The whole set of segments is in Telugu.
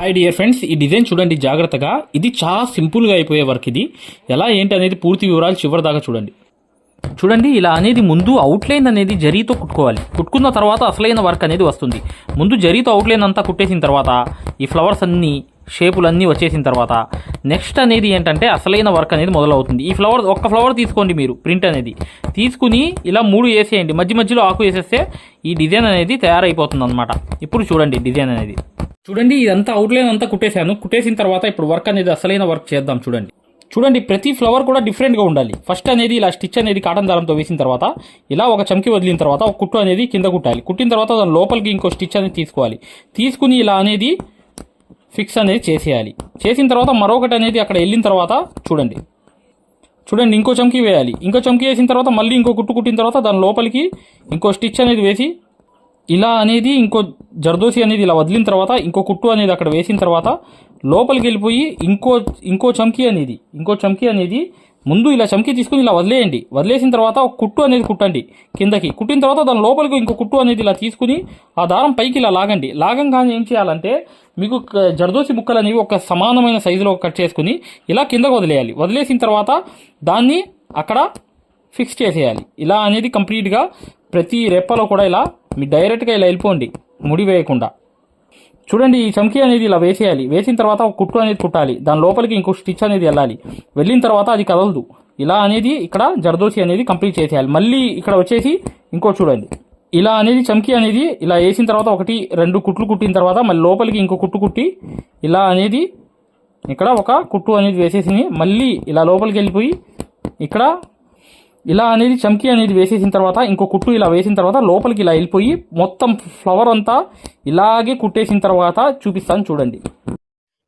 హాయ్ డియర్ ఫ్రెండ్స్ ఈ డిజైన్ చూడండి జాగ్రత్తగా. ఇది చాలా సింపుల్గా అయిపోయే వర్క్ ఇది. ఎలా ఏంటి అనేది పూర్తి వివరాలు చివరి దాకా చూడండి. చూడండి ఇలా అనేది ముందు అవుట్లైన్ అనేది జరీతో కుట్టుకోవాలి. కుట్టుకున్న తర్వాత అసలైన వర్క్ అనేది వస్తుంది. ముందు జరీతో అవుట్లైన్ అంతా కుట్టేసిన తర్వాత ఈ ఫ్లవర్స్ అన్నీ షేపులన్నీ వచ్చేసిన తర్వాత నెక్స్ట్ అనేది ఏంటంటే అసలైన వర్క్ అనేది మొదలవుతుంది. ఈ ఫ్లవర్ ఒక్క ఫ్లవర్ తీసుకోండి మీరు ప్రింట్ అనేది. తీసుకుని ఇలా మూడు వేసేయండి. మధ్య మధ్యలో ఆకు వేసేస్తే ఈ డిజైన్ అనేది తయారైపోతుంది అనమాట ఇప్పుడు చూడండి డిజైన్ అనేది. చూడండి ఇదంతా అవుట్లైన్ అంతా కుట్టేశాను. కుట్టేసిన తర్వాత ఇప్పుడు వర్క్ అనేది అసలైన వర్క్ చేద్దాం చూడండి. చూడండి ప్రతి ఫ్లవర్ కూడా డిఫరెంట్గా ఉండాలి. ఫస్ట్ అనేది ఇలా స్టిచ్ అనేది కాటన్ దారంతో వేసిన తర్వాత ఇలా ఒక చమ్కి వదిలిన తర్వాత ఒక కుట్టు అనేది కింద కుట్టాలి. కుట్టిన తర్వాత దాని లోపలికి ఇంకో స్టిచ్ అనేది తీసుకోవాలి. తీసుకుని ఇలా అనేది ఫిక్స్ అనేది చేసేయాలి. చేసిన తర్వాత మరొకటి అనేది అక్కడ వెళ్ళిన తర్వాత చూడండి. చూడండి ఇంకో చమ్కి వేయాలి. ఇంకో చమ్కి వేసిన తర్వాత మళ్ళీ ఇంకో కుట్టు కుట్టిన తర్వాత దాని లోపలికి ఇంకో స్టిచ్ అనేది వేసి ఇలా అనేది ఇంకో జర్దోసి అనేది ఇలా వదిలిన తర్వాత ఇంకో కుట్టు అనేది అక్కడ వేసిన తర్వాత లోపలికి వెళ్ళిపోయి ఇంకో ఇంకో చమ్కీ అనేది ఇంకో చమ్కీ అనేది ముందు ఇలా చమ్కి తీసుకుని ఇలా వదిలేయండి. వదిలేసిన తర్వాత ఒక కుట్టు అనేది కుట్టండి. కిందకి కుట్టిన తర్వాత దాని లోపలికి ఇంకో కుట్టు అనేది ఇలా తీసుకుని ఆ దారం పైకి ఇలా లాగండి. లాగంగానే ఏం చేయాలంటే మీకు జర్దోసి ముక్కలు అనేవి ఒక సమానమైన సైజులో కట్ చేసుకుని ఇలా కిందకు వదిలేయాలి. వదిలేసిన తర్వాత దాన్ని అక్కడ ఫిక్స్ చేసేయాలి. ఇలా అనేది కంప్లీట్గా ప్రతి రెప్పలో కూడా ఇలా మీ డైరెక్ట్గా ఇలా వెళ్ళిపోండి. ముడి వేయకుండా. చూడండి ఈ చమ్కీ అనేది ఇలా వేసేయాలి. వేసిన తర్వాత ఒక కుట్టు అనేది కుట్టాలి. దాని లోపలికి ఇంకో స్టిచ్ అనేది వెళ్ళాలి. వెళ్ళిన తర్వాత అది కదలదు. ఇలా అనేది ఇక్కడ జరదోసి అనేది కంప్లీట్ చేసేయాలి. మళ్ళీ ఇక్కడ వచ్చేసి ఇంకో చూడండి. ఇలా అనేది చమ్కీ అనేది ఇలా వేసిన తర్వాత ఒకటి రెండు కుట్లు కుట్టిన తర్వాత మళ్ళీ లోపలికి ఇంకో కుట్టు కుట్టి ఇలా అనేది ఇక్కడ ఒక కుట్టు అనేది వేసేసి మళ్ళీ ఇలా లోపలికి వెళ్ళిపోయి ఇక్కడ ఇలా అనేది చమ్కీ అనేది వేసేసిన తర్వాత ఇంకో కుట్టు ఇలా వేసిన తర్వాత లోపలికి ఇలా వెళ్ళిపోయి మొత్తం ఫ్లవర్ అంతా ఇలాగే కుట్టేసిన తర్వాత చూపిస్తాను చూడండి.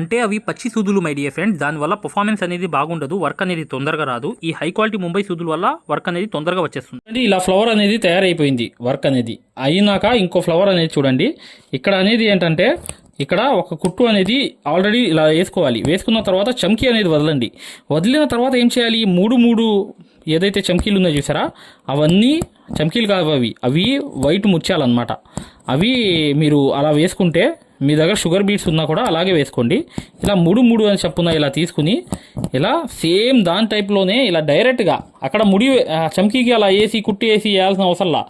అంటే అవి పచ్చి సూదులు మై డియర్ ఫ్రెండ్స్ దానివల్ల పర్ఫార్మెన్స్ అనేది బాగుండదు వర్క్ అనేది తొందరగా రాదు. ఈ హై క్వాలిటీ ముంబై సూదుల వల్ల వర్క్ అనేది తొందరగా వచ్చేస్తుంది. అంటే ఇలా ఫ్లవర్ అనేది తయారైపోయింది వర్క్ అనేది. అయినాక ఇంకో ఫ్లవర్ అనేది చూడండి. ఇక్కడ అనేది ఏంటంటే ఇక్కడ ఒక కుట్టు అనేది ఆల్రెడీ ఇలా వేసుకోవాలి. వేసుకున్న తర్వాత చమ్కీ అనేది వదలండి. వదిలిన తర్వాత ఏం చేయాలి? మూడు మూడు ఏదైతే చమ్కీలు ఉన్నాయో చూసారా? అవన్నీ చమ్కీలు కావు అవి. అవి వైట్ ముత్యాలన్నమాట. అవి మీరు అలా వేసుకుంటే మీ దగ్గర షుగర్ బీట్స్ ఉన్నా కూడా అలాగే వేసుకోండి. ఇలా మూడు మూడు అని చెప్పున ఇలా తీసుకుని ఇలా సేమ్ దాని టైప్లోనే ఇలా డైరెక్ట్గా అక్కడ ముడి చమ్కీకి అలా వేసి కుట్టి వేసి వేయాల్సిన అవసరంలా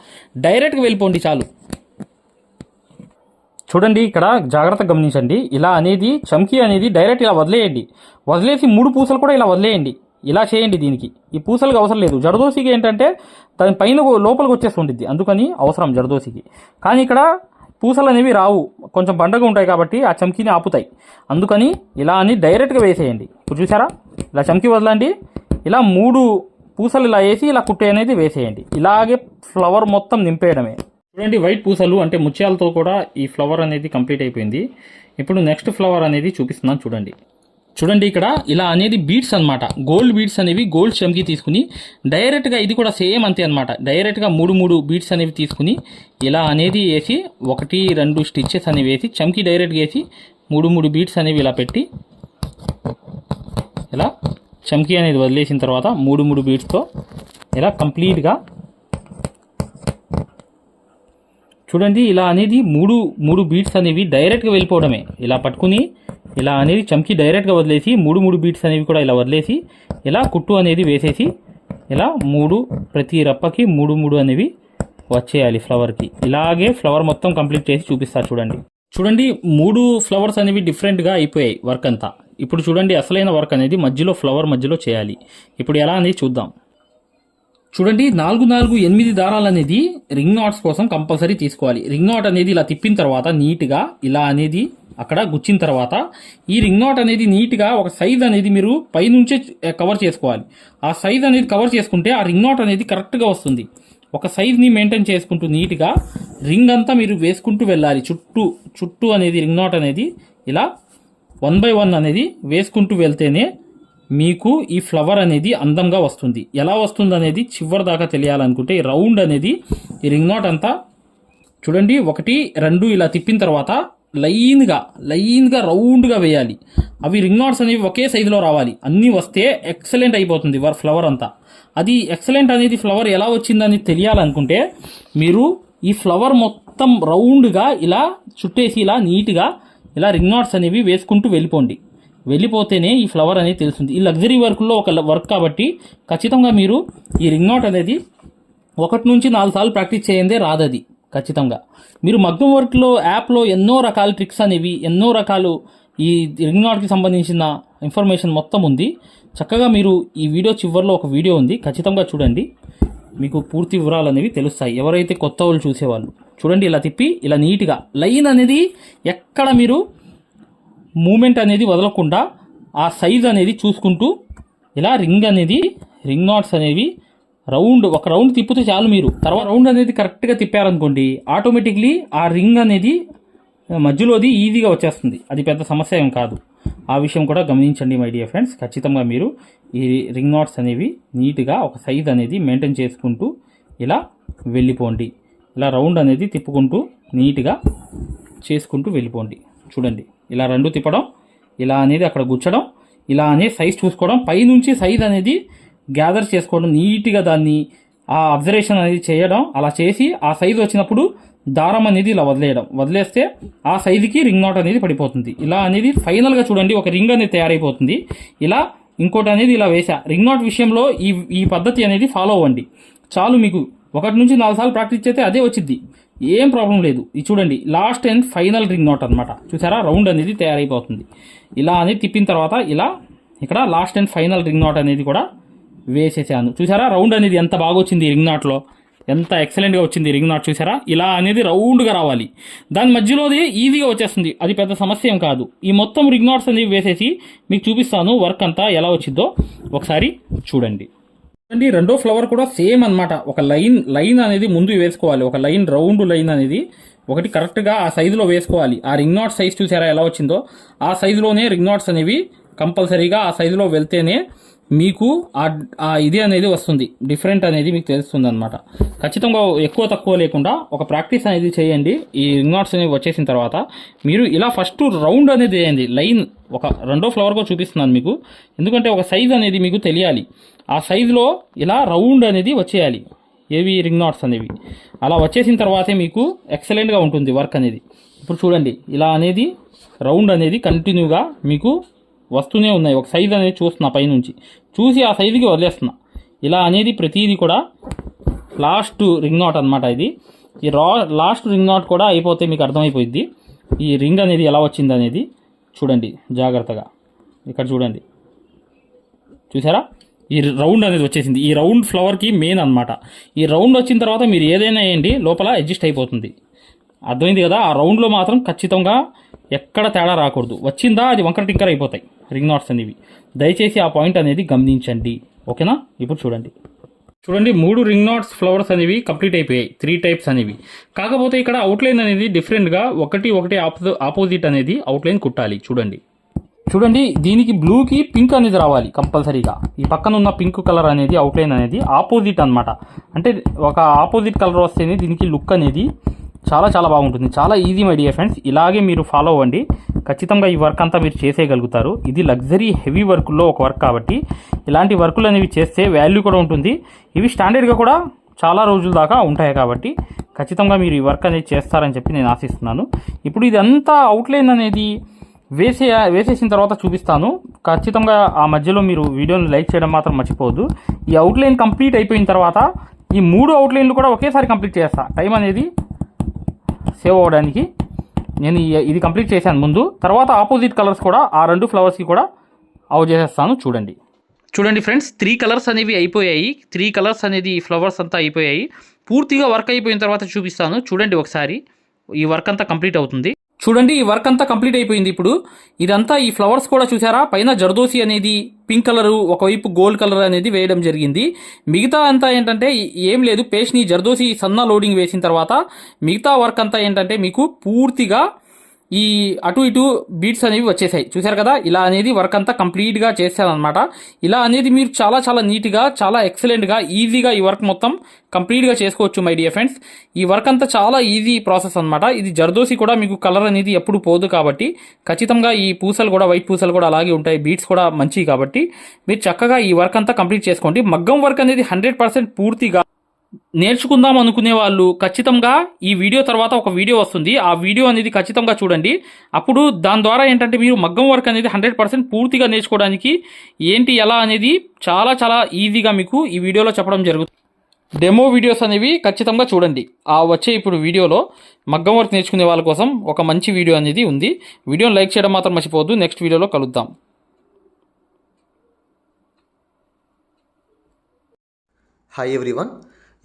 డైరెక్ట్గా వెళ్ళిపోండి చాలు. చూడండి ఇక్కడ జాగ్రత్తగా గమనించండి. ఇలా అనేది చమ్కీ అనేది డైరెక్ట్ ఇలా వదిలేయండి. వదిలేసి మూడు పూసలు కూడా ఇలా వదిలేయండి. ఇలా చేయండి దీనికి. ఈ పూసలకు అవసరం లేదు. జడదోసికి ఏంటంటే దాని పైన లోపలికి వచ్చేస్తుంటుంది అందుకని అవసరం జడదోసికి. కానీ ఇక్కడ పూసలు అనేవి రావు. కొంచెం బండగా ఉంటాయి కాబట్టి ఆ చమ్కీని ఆపుతాయి. అందుకని ఇలా అని డైరెక్ట్గా వేసేయండి. ఇప్పుడు చూసారా? ఇలా చమ్కీ వదలండి. ఇలా మూడు పూసలు ఇలా వేసి ఇలా కుట్టే అనేది వేసేయండి. ఇలాగే ఫ్లవర్ మొత్తం నింపేయడమే. చూడండి వైట్ పూసలు అంటే ముత్యాలతో కూడా ఈ ఫ్లవర్ అనేది కంప్లీట్ అయిపోయింది. ఇప్పుడు నెక్స్ట్ ఫ్లవర్ అనేది చూపిస్తున్నాను చూడండి. చూడండి ఇక్కడ ఇలా అనేది బీడ్స్ అన్నమాట. గోల్డ్ బీడ్స్ అనేవి గోల్డ్ చెమ్కి తీసుకుని డైరెక్ట్గా ఇది కూడా సేమ్ అంతే అనమాట డైరెక్ట్గా మూడు మూడు బీడ్స్ అనేవి తీసుకుని ఇలా అనేది వేసి ఒకటి రెండు స్టిచ్చెస్ అనేవి వేసి చమ్కి డైరెక్ట్గా వేసి మూడు మూడు బీడ్స్ అనేవి ఇలా పెట్టి ఇలా చమ్కీ అనేది వదిలేసిన తర్వాత మూడు మూడు బీడ్స్తో ఇలా కంప్లీట్గా చూడండి ఇలా అనేది మూడు మూడు బీట్స్ అనేవి డైరెక్ట్గా వెళ్ళిపోవడమే. ఇలా పట్టుకుని ఇలా అనేది చమ్కి డైరెక్ట్గా వదిలేసి మూడు మూడు బీట్స్ అనేవి కూడా ఇలా వదిలేసి ఇలా కుట్టు అనేది వేసేసి ఇలా మూడు ప్రతి రప్పకి మూడు మూడు అనేవి వచ్చేయాలి ఫ్లవర్కి ఇలాగే ఫ్లవర్ మొత్తం కంప్లీట్ చేసి చూపిస్తారు చూడండి. చూడండి మూడు ఫ్లవర్స్ అనేవి డిఫరెంట్గా అయిపోయాయి వర్క్ అంతా. ఇప్పుడు చూడండి అసలైన వర్క్ అనేది మధ్యలో ఫ్లవర్ మధ్యలో చేయాలి. ఇప్పుడు ఎలా అనేది చూద్దాం. చూడండి నాలుగు నాలుగు ఎనిమిది దారాలు అనేది రింగ్ నాట్స్ కోసం కంపల్సరీ తీసుకోవాలి. రింగ్ నాట్ అనేది ఇలా తిప్పిన తర్వాత నీట్గా ఇలా అనేది అక్కడ గుచ్చిన తర్వాత ఈ రింగ్ నాట్ అనేది నీట్గా ఒక సైజ్ అనేది మీరు పైనుంచే కవర్ చేసుకోవాలి. ఆ సైజ్ అనేది కవర్ చేసుకుంటే ఆ రింగ్ నాట్ అనేది కరెక్ట్గా వస్తుంది. ఒక సైజ్ని మెయింటైన్ చేసుకుంటూ నీట్గా రింగ్ అంతా మీరు వేసుకుంటూ వెళ్ళాలి. చుట్టూ చుట్టూ అనేది రింగ్ నాట్ అనేది ఇలా వన్ బై వన్ అనేది వేసుకుంటూ వెళ్తేనే మీకు ఈ ఫ్లవర్ అనేది అందంగా వస్తుంది. ఎలా వస్తుంది అనేది చివరి దాకా తెలియాలనుకుంటే రౌండ్ అనేది ఈ రింగ్ నాట్ అంతా చూడండి ఒకటి రెండు ఇలా తిప్పిన తర్వాత లైన్గా లైన్గా రౌండ్గా వేయాలి. అవి రింగ్ నాట్స్ అనేవి ఒకే సైజులో రావాలి. అన్నీ వస్తే ఎక్సలెంట్ అయిపోతుంది వర్ ఫ్లవర్ అంతా. అది ఎక్సలెంట్ అనేది ఫ్లవర్ ఎలా వచ్చిందని తెలియాలనుకుంటే మీరు ఈ ఫ్లవర్ మొత్తం రౌండ్గా ఇలా చుట్టేసి ఇలా నీట్గా ఇలా రింగ్ నాట్స్ అనేవి వేసుకుంటూ వెళ్ళిపోండి. వెళ్ళిపోతేనే ఈ ఫ్లవర్ అనేది తెలుస్తుంది. ఈ లగ్జరీ వర్క్లో ఒక వర్క్ కాబట్టి ఖచ్చితంగా మీరు ఈ రింగ్ నాట్ అనేది ఒకటి నుంచి నాలుగు సార్లు ప్రాక్టీస్ చేయందే రాదది. ఖచ్చితంగా. మీరు మగ్గం వర్క్లో యాప్లో ఎన్నో రకాల ట్రిక్స్ అనేవి ఎన్నో రకాలు ఈ రింగ్ నాట్కి సంబంధించిన ఇన్ఫర్మేషన్ మొత్తం ఉంది. చక్కగా మీరు ఈ వీడియో చివరిలో ఒక వీడియో ఉంది. ఖచ్చితంగా చూడండి. మీకు పూర్తి వివరాలు అనేవి తెలుస్తాయి. ఎవరైతే కొత్త వాళ్ళు చూసేవాళ్ళు చూడండి ఇలా తిప్పి ఇలా నీట్గా. లైన్ అనేది ఎక్కడ మీరు మూమెంట్ అనేది వదలకుండా ఆ సైజ్ అనేది చూసుకుంటూ ఇలా రింగ్ అనేది రింగ్ నాట్స్ అనేవి రౌండ్ ఒక రౌండ్ తిప్పితే చాలు మీరు. తర్వాత రౌండ్ అనేది కరెక్ట్గా తిప్పారనుకోండి ఆటోమేటిక్లీ ఆ రింగ్ అనేది మధ్యలోది ఈజీగా వచ్చేస్తుంది. అది పెద్ద సమస్య ఏం కాదు. ఆ విషయం కూడా గమనించండి మై డియర్ ఫ్రెండ్స్. ఖచ్చితంగా మీరు ఈ రింగ్ నాట్స్ అనేవి నీట్గా ఒక సైజ్ అనేది మెయింటైన్ చేసుకుంటూ ఇలా వెళ్ళిపోండి. ఇలా రౌండ్ అనేది తిప్పుకుంటూ నీట్గా చేసుకుంటూ వెళ్ళిపోండి. చూడండి ఇలా రెండు తిప్పడం ఇలా అనేది అక్కడ గుచ్చడం ఇలా అనే సైజ్ చూసుకోవడం పైనుంచి సైజ్ అనేది గ్యాదర్ చేసుకోవడం నీట్గా దాన్ని ఆ అబ్జర్వేషన్ అనేది చేయడం అలా చేసి ఆ సైజు వచ్చినప్పుడు దారం అనేది ఇలా వదిలేయడం. వదిలేస్తే ఆ సైజుకి రింగ్ నాట్ అనేది పడిపోతుంది. ఇలా అనేది ఫైనల్గా చూడండి ఒక రింగ్ అనేది తయారైపోతుంది. ఇలా ఇంకోటి అనేది ఇలా వేసా రింగ్ నాట్ విషయంలో ఈ ఈ పద్ధతి అనేది ఫాలో అవ్వండి. చాలు మీకు. ఒకటి నుంచి నాలుగు సార్లు ప్రాక్టీస్ చేస్తే అదే వచ్చింది ఏం ప్రాబ్లం లేదు. ఇది చూడండి last and final ring knot అనమాట చూసారా? రౌండ్ అనేది తయారైపోతుంది. ఇలా అనేది తిప్పిన తర్వాత ఇలా ఇక్కడ last and final ring knot అనేది కూడా వేసేసాను. చూసారా? రౌండ్ అనేది ఎంత బాగా వచ్చింది రింగ్ నాట్లో? ఎంత ఎక్సలెంట్గా వచ్చింది రింగ్ నాట్ చూసారా? ఇలా అనేది రౌండ్గా రావాలి. దాని మధ్యలోది ఈజీగా వచ్చేస్తుంది. అది పెద్ద సమస్య ఏం కాదు. ఈ మొత్తం రింగ్ నాట్స్ అనేవి వేసేసి మీకు చూపిస్తాను వర్క్ అంతా ఎలా వచ్చిందో ఒకసారి చూడండి. అండి రెండో ఫ్లవర్ కూడా సేమ్ అన్నమాట. ఒక లైన్ లైన్ అనేది ముందు వేసుకోవాలి. ఒక లైన్ రౌండ్ లైన్ అనేది ఒకటి కరెక్ట్గా ఆ సైజులో వేసుకోవాలి. ఆ రింగ్ నాట్ సైజ్ చూసారా ఎలా వచ్చిందో? ఆ సైజులోనే రింగ్ నాట్స్ అనేవి కంపల్సరీగా ఆ సైజులో వెళ్తేనే మీకు ఆ ఇది అనేది వస్తుంది. డిఫరెంట్ అనేది మీకు తెలుస్తుంది అనమాట ఖచ్చితంగా ఎక్కువ తక్కువ లేకుండా ఒక ప్రాక్టీస్ అనేది చేయండి. ఈ రింగ్ నాట్స్ అనేవి వచ్చేసిన తర్వాత మీరు ఇలా ఫస్ట్ రౌండ్ అనేది వేయండి లైన్ ఒక రెండో ఫ్లవర్గా చూపిస్తున్నాను మీకు. ఎందుకంటే ఒక సైజ్ అనేది మీకు తెలియాలి. ఆ సైజులో ఇలా రౌండ్ అనేది వచ్చేయాలి. ఏవి? రింగ్ నాట్స్ అనేవి. అలా వచ్చేసిన తర్వాతే మీకు ఎక్సలెంట్గా ఉంటుంది వర్క్ అనేది. ఇప్పుడు చూడండి. ఇలా అనేది రౌండ్ అనేది కంటిన్యూగా మీకు వస్తూనే ఉన్నాయి. ఒక సైజ్ అనేది చూస్తున్నా పైనుంచి. చూసి ఆ సైజుకి వదిలేస్తున్నా. ఇలా అనేది ప్రతిదీ కూడా లాస్ట్ రింగ్ నాట్ అనమాట ఇది. ఈ రా లాస్ట్ రింగ్ నాట్ కూడా అయిపోతే మీకు అర్థమైపోయింది ఈ రింగ్ అనేది ఎలా వచ్చింది అనేది చూడండి జాగ్రత్తగా. ఇక్కడ చూడండి. చూసారా? ఈ రౌండ్ అనేది వచ్చేసింది. ఈ రౌండ్ ఫ్లవర్కి మెయిన్ అన్నమాట. ఈ రౌండ్ వచ్చిన తర్వాత మీరు ఏదైనా వేయండి లోపల అడ్జస్ట్ అయిపోతుంది. అర్థమైంది కదా? ఆ రౌండ్లో మాత్రం ఖచ్చితంగా ఎక్కడ తేడా రాకూడదు. వచ్చిందా? అది వంకర టింకర్ అయిపోతాయి. రింగ్ నాట్స్ అనేవి. దయచేసి ఆ పాయింట్ అనేది గమనించండి. ఓకేనా? ఇప్పుడు చూడండి. చూడండి మూడు రింగ్ నాట్స్ ఫ్లవర్స్ అనేవి కంప్లీట్ అయిపోయాయి. త్రీ టైప్స్ అనేవి. కాకపోతే ఇక్కడ అవుట్లైన్ అనేది డిఫరెంట్గా ఒకటి ఒకటి ఆపోజిట్ అనేది అవుట్లైన్ కుట్టాలి. చూడండి. చూడండి దీనికి బ్లూకి పింక్ అనేది రావాలి కంపల్సరీగా. ఈ పక్కన ఉన్న పింక్ కలర్ అనేది అవుట్లైన్ అనేది ఆపోజిట్ అనమాట అంటే ఒక ఆపోజిట్ కలర్ వస్తేనే దీనికి లుక్ అనేది చాలా చాలా బాగుంటుంది. చాలా ఈజీ మై డియర్ ఫ్రెండ్స్ ఇలాగే మీరు ఫాలో అవ్వండి. ఖచ్చితంగా ఈ వర్క్ అంతా మీరు చేసేయగలుగుతారు. ఇది లగ్జరీ హెవీ వర్క్లో ఒక వర్క్ కాబట్టి ఇలాంటి వర్కులు అనేవి చేస్తే వాల్యూ కూడా ఉంటుంది. ఇవి స్టాండర్డ్గా కూడా చాలా రోజుల దాకా ఉంటాయి కాబట్టి ఖచ్చితంగా మీరు ఈ వర్క్ అనేది చేస్తారని చెప్పి నేను ఆశిస్తున్నాను. ఇప్పుడు ఇదంతా అవుట్లైన్ అనేది వేసే వేసేసిన తర్వాత చూపిస్తాను. ఖచ్చితంగా ఆ మధ్యలో మీరు వీడియోని లైక్ చేయడం మాత్రం మర్చిపోవద్దు. ఈ అవుట్లైన్ కంప్లీట్ అయిపోయిన తర్వాత ఈ మూడు అవుట్లైన్లు కూడా ఒకేసారి కంప్లీట్ చేస్తా. టైం అనేది సేవ్ అవ్వడానికి నేను ఇది కంప్లీట్ చేశాను ముందు. తర్వాత ఆపోజిట్ కలర్స్ కూడా ఆ రెండు ఫ్లవర్స్కి కూడా అవ్ చేసేస్తాను. చూడండి. చూడండి ఫ్రెండ్స్ త్రీ కలర్స్ అనేవి అయిపోయాయి. త్రీ కలర్స్ అనేది ఫ్లవర్స్ అంతా అయిపోయాయి. పూర్తిగా వర్క్ అయిపోయిన తర్వాత చూపిస్తాను. చూడండి ఒకసారి. ఈ వర్క్ అంతా కంప్లీట్ అవుతుంది. చూడండి ఈ వర్క్ అంతా కంప్లీట్ అయిపోయింది ఇప్పుడు. ఇదంతా ఈ ఫ్లవర్స్ కూడా చూసారా? పైన జర్దోసి అనేది పింక్ కలరు ఒకవైపు గోల్డ్ కలర్ అనేది వేయడం జరిగింది. మిగతా అంతా ఏంటంటే ఏం లేదు పేస్ట్ని జర్దోసి సన్న లోడింగ్ వేసిన తర్వాత మిగతా వర్క్ అంతా ఏంటంటే మీకు పూర్తిగా ఈ అటు ఇటు బీట్స్ అనేవి వచ్చేసాయి. చూసారు కదా? ఇలా అనేది వర్క్ అంతా కంప్లీట్గా అనమాట ఇలా అనేది మీరు చాలా చాలా నీట్గా చాలా ఎక్సలెంట్గా ఈజీగా ఈ వర్క్ మొత్తం కంప్లీట్గా చేసుకోవచ్చు మై డియర్ ఫ్రెండ్స్ ఈ వర్క్ అంతా చాలా ఈజీ ప్రాసెస్ అనమాట ఇది జర్దోసి కూడా మీకు కలర్ అనేది ఎప్పుడు పోదు కాబట్టి ఖచ్చితంగా ఈ పూసలు కూడా వైట్ పూసలు కూడా అలాగే ఉంటాయి. బీట్స్ కూడా మంచివి కాబట్టి మీరు చక్కగా ఈ వర్క్ అంతా కంప్లీట్ చేసుకోండి. మగ్గం వర్క్ అనేది హండ్రెడ్ పర్సెంట్ పూర్తిగా నేర్చుకుందాం అనుకునే వాళ్ళు ఖచ్చితంగా ఈ వీడియో తర్వాత ఒక వీడియో వస్తుంది. ఆ వీడియో అనేది ఖచ్చితంగా చూడండి. అప్పుడు దాని ద్వారా ఏంటంటే మీరు మగ్గం వర్క్ అనేది హండ్రెడ్ పర్సెంట్ పూర్తిగా నేర్చుకోవడానికి ఏంటి ఎలా అనేది చాలా చాలా ఈజీగా మీకు ఈ వీడియోలో చెప్పడం జరుగుతుంది. డెమో వీడియోస్ అనేవి ఖచ్చితంగా చూడండి. ఆ వచ్చే ఇప్పుడు వీడియోలో మగ్గం వర్క్ నేర్చుకునే వాళ్ళ కోసం ఒక మంచి వీడియో అనేది ఉంది. వీడియోని లైక్ చేయడం మాత్రం మర్చిపోవద్దు. నెక్స్ట్ వీడియోలో కలుద్దాం. Hi everyone